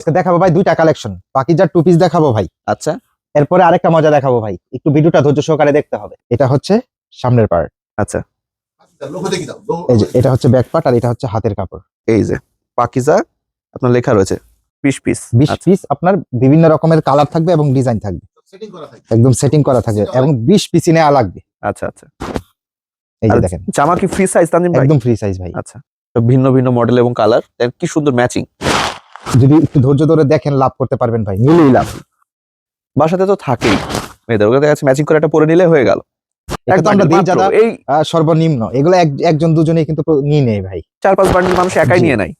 আজকে দেখাবো ভাই দুইটা কালেকশন বাকি যা টু পিস দেখাবো ভাই। আচ্ছা। এরপরে আরেকটা মজা দেখাবো ভাই। একটু ভিডিওটা ধৈর্য সহকারে দেখতে হবে। এটা হচ্ছে সামনের পার্ট আচ্ছা। এই যে এটা হচ্ছে ব্যাক পার্ট আর এটা হচ্ছে হাতের কাপড়। এই যে পাকিজা আপনার লেখা রয়েছে পিস পিস বিশ পিস আপনার বিভিন্ন রকমের কালার থাকবে এবং ডিজাইন থাকবে। সেটিং করা থাকে একদম সেটিং করা থাকবে এবং বিশ পিসি নেওয়া লাগবে। আচ্ছা আচ্ছা। এই যে দেখেন। জামা কি ফ্রি সাইজ তানজিম ভাই? একদম ফ্রি সাইজ ভাই। আচ্ছা। ভিন্ন ভিন্ন মডেল এবং কালার কি সুন্দর ম্যাচিং যদি একটু ধৈর্য ধরে দেখেন লাভ করতে পারবেন ভাই নিলেই লাভ। বাসাতে তো থাকেই। মেয়েদের দেখা যাচ্ছে ম্যাচিং করে একটা পরে নিলে হয়ে গেল। আমরা দিই যারা এই সর্বনিম্ন। এগুলো একজন দুজনেই কিন্তু নিয়ে নেয় ভাই। চার পাঁচ বান্ডিল মানুষ একাই নিয়ে নেয়।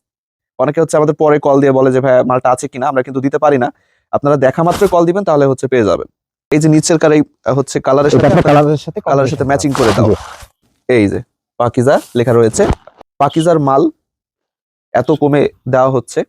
অনেকে হচ্ছে আমাদের পরে কল দিয়ে বলে যে ভাই মালটা আছে কিনা? আমরা কিন্তু দিতে পারি না। আপনারা দেখা মাত্র কল দিবেন তাহলে হচ্ছে পেয়ে যাবেন। এই যে নিচের কার হচ্ছে কালারের সাথে কালারের সাথে কালারের সাথে ম্যাচিং করে দাও। এই যে পাকিজা লেখা রয়েছে পাকিজার মাল এত কমে দেওয়া হচ্ছে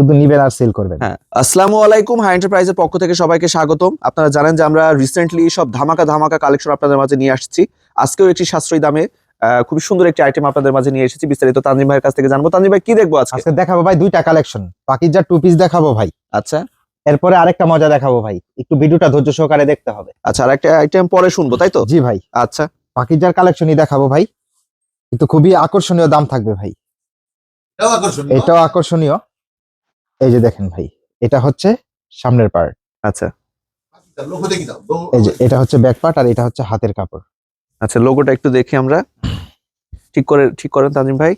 শুধু নিবেন আর সেল করবেন হ্যাঁ আসসালামু আলাইকুম হাই এন্টারপ্রাইজের পক্ষ থেকে সবাইকে স্বাগতম। আপনারা জানেন যে আমরা রিসেন্টলি সব ধামাকা ধামাকা কালেকশন আপনাদের মাঝে নিয়ে আসছি। আজকেও একটি সাশ্রয়ী দামে আহ, খুবই সুন্দর একটি আইটেম আপনাদের মাঝে নিয়ে এসেছি। বিস্তারিত তানজিম ভাইয়ের কাছ থেকে জানব। তানজিম ভাই কি দেখব আজকে? আজকে দেখাবো ভাই দুইটা কালেকশন বাকি যা টু পিস দেখাবো ভাই। আচ্ছা। এরপরে আরেকটা মজা দেখাবো ভাই। একটু ভিডিওটা ধৈর্য সহকারে দেখতে হবে। আচ্ছা আর একটা আইটেম পরে শুনব তাই তো? জি ভাই। আচ্ছা। বাকি যার কালেকশনই দেখাবো ভাই। কিন্তু খুবই আকর্ষণীয় দাম থাকবে ভাই। এটাও আকর্ষণীয়। এটাও আকর্ষণীয়। এই যে দেখেন ভাই এটা হচ্ছে সামনের পার্ট আচ্ছা। লোগো এই যে এটা হচ্ছে ব্যাক পার্ট আর এটা হচ্ছে হাতের কাপড়। আচ্ছা লোগোটা একটু দেখি আমরা। ঠিক করে ঠিক করেন তানজিম ভাই।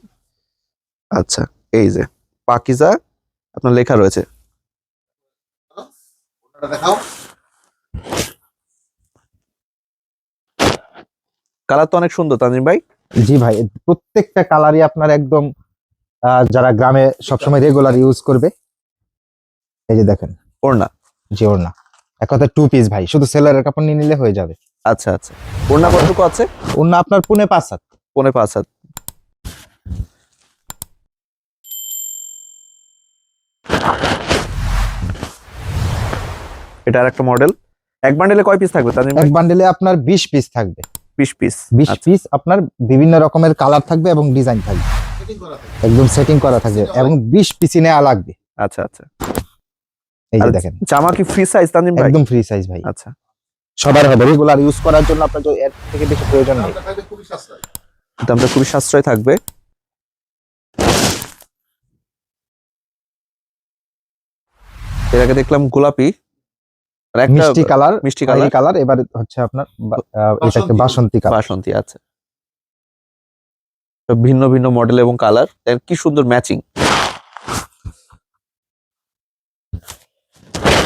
আচ্ছা এই যে পাকিজা আপনার লেখা রয়েছে। কালার তো অনেক সুন্দর তানজিম ভাই। জি ভাই প্রত্যেকটা কালারই আপনার একদম আহ, যারা গ্রামে সবসময় রেগুলার ইউজ করবে এই যে দেখেন। ওড়না? জি ওর না এক কথা টু পিস ভাই শুধু সেলারের কাপড় নিয়ে নিলে হয়ে যাবে। আচ্ছা আচ্ছা। ওড়না কতটুকু আছে? ওর না আপনার পুনে পাঁচ হাত। পনে পাঁচ হাত। এটা আর একটা মডেল এক বান্ডেলে কয় পিস থাকবে? ভাই এক বান্ডেলে আপনার বিশ পিস থাকবে। বিশ পিস বিশ পিস আপনার বিভিন্ন রকমের কালার থাকবে এবং ডিজাইন থাকবে। সেটিং করা থাকে একদম সেটিং করা থাকবে এবং বিশ পিসি নেওয়া লাগবে। আচ্ছা আচ্ছা। এই যে দেখেন। জামা কি ফ্রি সাইজ তানজিম ভাই? একদম ফ্রি সাইজ ভাই। আচ্ছা। সবার হবে। রেগুলার ইউজ করার জন্য আপনার এর থেকে বেশি প্রয়োজন নেই। দামটা খুবই সাশ্রয় থাকবে। এর আগে দেখলাম গোলাপি। মিষ্টি কালার মিষ্টি কালার কালার। কালার এবার হচ্ছে আপনার এটাকে বাসন্তী। বাসন্তী কালার। বাসন্তী আছে সব ভিন্ন ভিন্ন মডেল এবং কালার কি সুন্দর ম্যাচিং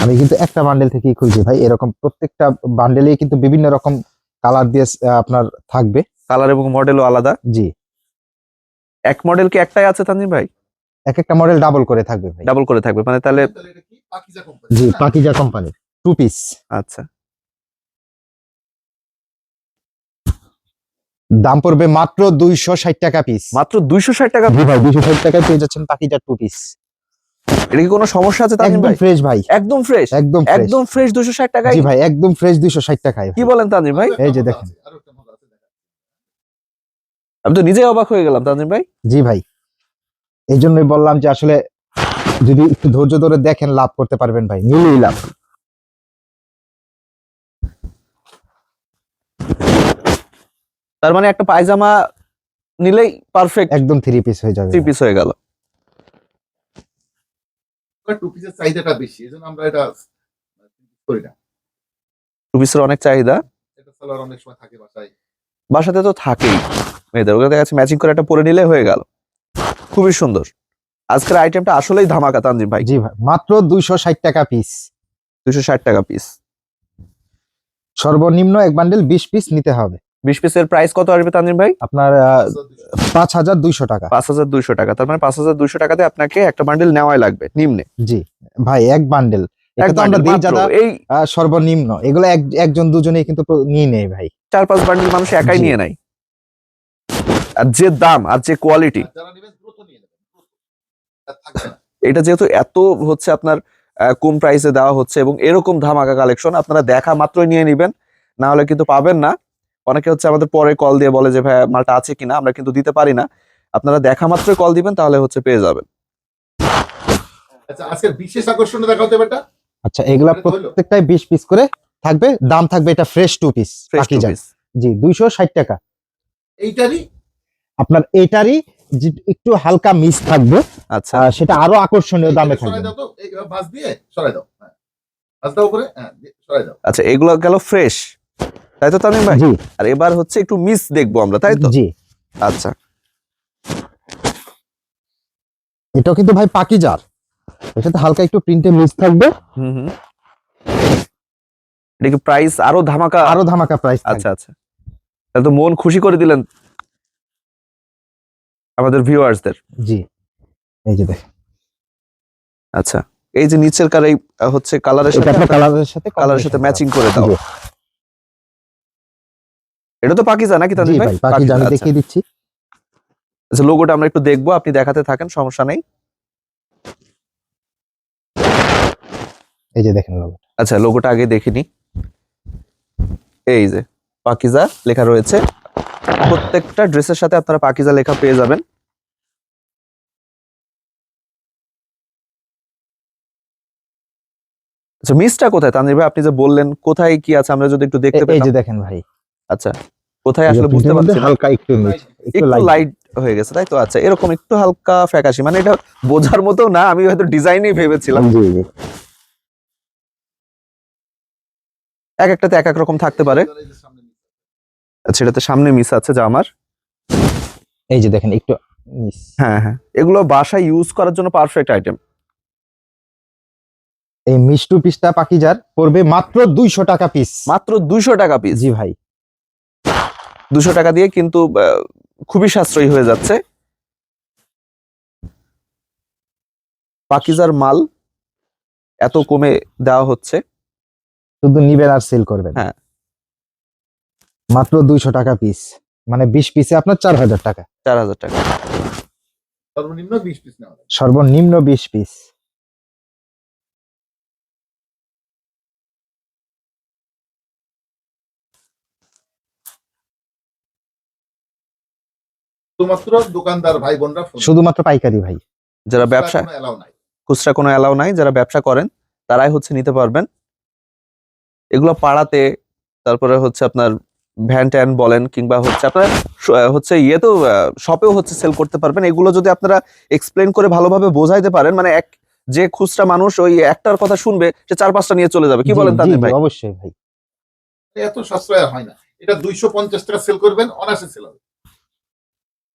আমি কিন্তু একটা বান্ডেল থেকেই খুলছি ভাই। এরকম প্রত্যেকটা বান্ডেলেই কিন্তু বিভিন্ন রকম কালার দিয়ে আপনার থাকবে। কালার এবং মডেলও আলাদা। জি। এক মডেল কি একটাই আছে তানজিম ভাই? এক একটা মডেল ডাবল করে থাকবে ভাই। ডাবল করে থাকবে মানে তাহলে কি? Pakiza company G two piece আচ্ছা। দাম পড়বে মাত্র দুইশো ষাট টাকা পিস মাত্র দুইশো ষাট টাকা জি ভাই দুইশো ষাট টাকায় পেয়ে যাচ্ছেন পাকিজা টু পিস এটা কি কোনো সমস্যা আছে তানজিম ভাই? ফ্রেশ ভাই। একদম ফ্রেশ একদম ফ্রেশ একদম ফ্রেশ দুশো ষাট টাকায়? জি ভাই একদম ফ্রেশ দুইশো ষাট টাকায়। কি বলেন তানজিম ভাই? এই যে দেখেন। আমি তো নিজেই অবাক হয়ে গেলাম তানজিম ভাই। জি ভাই। এই জন্যই বললাম যে আসলে যদি একটু ধৈর্য ধরে দেখেন লাভ করতে পারবেন ভাই নিলেই লাভ। তার মানে একটা পায়জামা নিলেই পারফেক্ট একদম থ্রি পিস হয়ে যাবে। থ্রি পিস হয়ে গেল। টু পিসের চাহিদাটা বেশি এজন্য আমরা এটা করি না। টু পিসের অনেক চাহিদা। এটা সালোয়ার অনেক সময় থাকে বাসায়। বাসাতে তো থাকেই। মেয়েদের ওকে দেখা যাচ্ছে ম্যাচিং করে একটা পরে নিলে হয়ে গেল। খুবই সুন্দর। আজকের আইটেমটা আসলেই ধামাকা তানজিম ভাই। জি ভাই মাত্র দুইশো ষাট টাকা পিস দুশো ষাট টাকা পিস সর্বনিম্ন এক বান্ডেল বিশ পিস নিতে হবে। বিশ পিসের প্রাইস কত আসবে তানজিম ভাই? আপনার পাঁচ হাজার দুইশো টাকা। পাঁচ হাজার দুইশো টাকা। তার মানে পাঁচ হাজার দুইশো টাকাতে আপনাকে একটা বান্ডেল নেওয়াই লাগবে নিম্নে। জি ভাই এক বান্ডেল এক তো আমরা দিই যারা এই সর্বনিম্ন। এগুলো এক- একজন দুজনেই কিন্তু নিয়ে নেয় ভাই। চার পাঁচ বান্ডেল মানুষ একাই নিয়ে নেয়। আর যে দাম আর যে কোয়ালিটি এটা যেহেতু এত হচ্ছে আপনার আহ, কম প্রাইসে দেওয়া হচ্ছে এবং এরকম ধামাকা কালেকশন আপনারা দেখা মাত্রই নিয়ে নেবেন। না হলে কিন্তু পাবেন না। অনেকে হচ্ছে আমাদের পরে কল দিয়ে বলে যে ভাই মালটা আছে কিনা? আমরা কিন্তু দিতে পারি না। আপনারা দেখা মাত্র কল দিবেন তাহলে হচ্ছে পেয়ে যাবেন। আচ্ছা আজকের বিশেষ আকর্ষণ দেখাও বেটা আচ্ছা এগুলা। প্রত্যেকটাই বিশ পিস করে থাকবে দাম থাকবে এটা fresh two piece fresh two G দুইশো ষাট টাকা। এইটারই? আপনার এটারই একটু হালকা মিস থাকবে। আচ্ছা। সেটা আরও আকর্ষণীয় দামে থাকবে। দিয়ে সরাই দাও। হ্যাঁ। দাও করে হ্যাঁ সরাই দাও। আচ্ছা এগুলো গেল ফ্রেশ তাই তো তামিম ভাই? আর এবার হচ্ছে একটু মিস দেখব আমরা তাই তো? জি। আচ্ছা। এটাও কিন্তু ভাই পাকিজার সাথে হালকা একটু প্রিন্টে মিস থাকবে। হুম হুম। এটা কি প্রাইস আরও ধামাকা? আরও ধামাকা প্রাইস আচ্ছা আচ্ছা। তাহলে তো মন খুশি করে দিলেন আমাদের ভিউয়ার্সদের জি। এই যে দেখেন। আচ্ছা। এই যে নিচের কার হচ্ছে কালারের সাথে কালারের সাথে কালারের সাথে ম্যাচিং করে। দাও। এটা তো পাকিজা নাকি তানভীর ভাই? পাকিজা আমি আচ্ছা। দেখিয়ে দিচ্ছি। আচ্ছা লোগোটা আমরা একটু দেখব আপনি দেখাতে থাকেন সমস্যা নেই। এই যে দেখেন লোগো আচ্ছা লোগোটা আগে দেখিনি এই যে পাকিজা লেখা রয়েছে। প্রত্যেকটা ড্রেসের সাথে আপনারা পাকিজা লেখা পেয়ে যাবেন। আচ্ছা মিসটা কোথায়? তানজির ভাই আপনি যে বললেন কোথায় কি আছে আমরা যদি একটু দেখতে পাই এই যে দেখেন ভাই আচ্ছা কোথায় আসলে বুঝতে পারছি হালকা একটু একটু লাইট হয়ে গেছে তাই তো? আচ্ছা এরকম একটু হালকা ফ্যাকাশি মানে এটা বোঝার মতো না আমি হয়তো ডিজাইনই ভেবেছিলাম। জি জি। এক একটাতে এক এক রকম থাকতে পারে। আচ্ছা এটাতে সামনে মিস আছে যা আমার। এই যে দেখেন একটু মিস হ্যাঁ হ্যাঁ। এগুলো বাসায় ইউজ করার জন্য পারফেক্ট আইটেম এই মিষ্টু পিসটা পাকিজার পড়বে মাত্র দুইশো টাকা পিস মাত্র দুইশো টাকা পিস জি ভাই। দুশো টাকা দিয়ে কিন্তু আহ, খুবই সাশ্রয়ী হয়ে যাচ্ছে। পাকিজার মাল এত কমে দেওয়া হচ্ছে। শুধু নিবেন আর সেল করবেন। হ্যাঁ। মাত্র দুইশো টাকা পিস মানে বিশ পিসে আপনার চার হাজার টাকা। চার হাজার টাকা। সর্বনিম্ন বিশ পিস সর্বনিম্ন বিশ পিস শুধুমাত্র দোকানদার ভাই বোনরা শুধুমাত্র পাইকারি ভাই। যারা ব্যবসা নাই। খুচরা কোনো অ্যালাউ নাই যারা ব্যবসা করেন তারাই হচ্ছে নিতে পারবেন। এগুলো পাড়াতে তারপরে হচ্ছে আপনার ভ্যান ট্যান বলেন কিংবা হচ্ছে আপনার হচ্ছে ইয়েতেও শপেও হচ্ছে সেল করতে পারবেন। এগুলো যদি আপনারা এক্সপ্লেন করে ভালোভাবে বোঝাইতে পারেন মানে এক যে খুচরা মানুষ ওই একটার কথা শুনবে সে চার পাঁচটা নিয়ে চলে যাবে। কি বলেন তাদের ভাই অবশ্যই ভাই। এত সাশ্রয় হয় না। এটা দুইশো পঞ্চাশ টাকা সেল করবেন সেল হবে।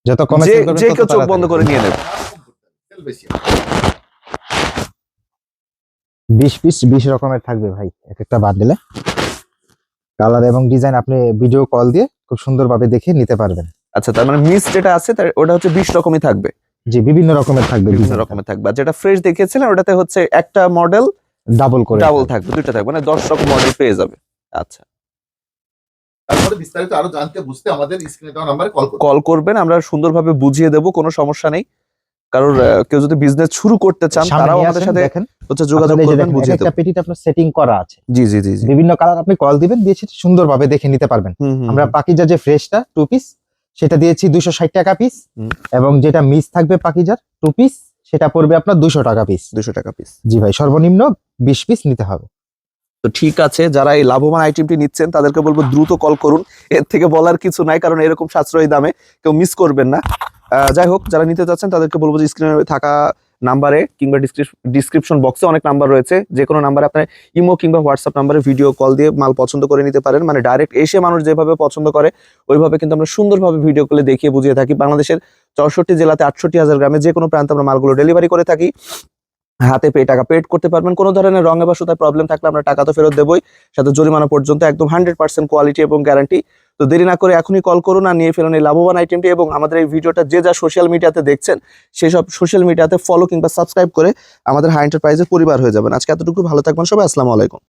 যত কমে যে কেউ চোখ বন্ধ করে নিয়ে নেবে। বিশ পিস বিশ রকমের থাকবে ভাই এক একটা বান্ডেলে কালার এবং ডিজাইন আপনি ভিডিও কল দিয়ে খুব সুন্দরভাবে দেখে নিতে পারবেন। আচ্ছা তার মানে মিস যেটা আছে তার ওটা হচ্ছে বিশ রকমই থাকবে। জি বিভিন্ন রকমের থাকবে বিভিন্ন রকমের থাকবে। আর যেটা ফ্রেশ দেখিয়েছিলেন ওটাতে হচ্ছে একটা মডেল ডাবল করে। ডাবল থাকবে দুইটা থাকবে মানে দশ রকম মডেল পেয়ে যাবে। আচ্ছা। তারপরে বিস্তারিত আরও জানতে বুঝতে আমাদের স্ক্রিনে দেওয়া নাম্বারে কল কল করবেন আমরা সুন্দরভাবে বুঝিয়ে দেব কোনো সমস্যা নেই। কারণ আহ, কেউ যদি বিজনেস শুরু করতে চান তারাও আমাদের সাথে দেখেন। হচ্ছে যোগাযোগ করবেন বুঝিয়ে দেবো। আপনার সেটিং করা আছে। জি জি জি বিভিন্ন কালার আপনি কল দিবেন দিয়েছি সুন্দরভাবে দেখে নিতে পারবেন। আমরা হুম। পাকিজার যে ফ্রেশটা টু পিস সেটা দিয়েছি দুশো ষাট টাকা পিস এবং যেটা মিস থাকবে পাকিজার টু পিস সেটা পড়বে আপনার দুশো টাকা পিস দুশো টাকা পিস জি ভাই সর্বনিম্ন বিশ পিস নিতে হবে। তো ঠিক আছে, যারা এই লাভবান আইটেমটি নিচ্ছেন, তাদেরকে বলব দ্রুত কল করুন। এর থেকে বলার কিছু নাই, কারণ এরকম সাশ্রয়ী দামে কেউ মিস করবেন না। যাই হোক, যারা নিতে চাচ্ছেন, তাদেরকে বলব যে স্ক্রিনে থাকা নাম্বারে কিংবা ডিসক্রিপশন বক্সে অনেক নাম্বার রয়েছে। যে কোনো নাম্বারে আপনার ইমো কিংবা হোয়াটসঅ্যাপ নাম্বারে ভিডিও কল দিয়ে মাল পছন্দ করে নিতে পারেন। মানে ডাইরেক্ট এসে মানুষ যেভাবে পছন্দ করে, ওইভাবে কিন্তু আমরা সুন্দরভাবে ভিডিও কলে দেখিয়ে বুঝিয়ে থাকি। বাংলাদেশের চৌষট্টি জেলাতে আটষট্টি হাজার গ্রামে যে কোনো প্রান্তে আমরা মালগুলো ডেলিভারি করে থাকি। হাতে পেয়ে টাকা পেড করতে পারবেন। কোনো ধরনের রঙে বা সুতায় প্রবলেম থাকলে আমরা টাকা তো ফেরত দেবই। সাথে জরিমানা পর্যন্ত একদম হান্ড্রেড পার্সেন্ট কোয়ালিটি এবং গ্যারান্টি তো দেরি না করে এখনই কল করুন আর নিয়ে ফেলুন এই লাভবান আইটেমটি এবং আমাদের এই ভিডিওটা যে যা সোশ্যাল মিডিয়াতে দেখছেন, সেই সব সোশ্যাল মিডিয়াতে ফলো কিংবা সাবস্ক্রাইব করে আমাদের হাই এন্টারপ্রাইজের পরিবার হয়ে যাবেন। আজকে এতটুকু, ভালো থাকবেন সবাই, আসসালামু আলাইকুম।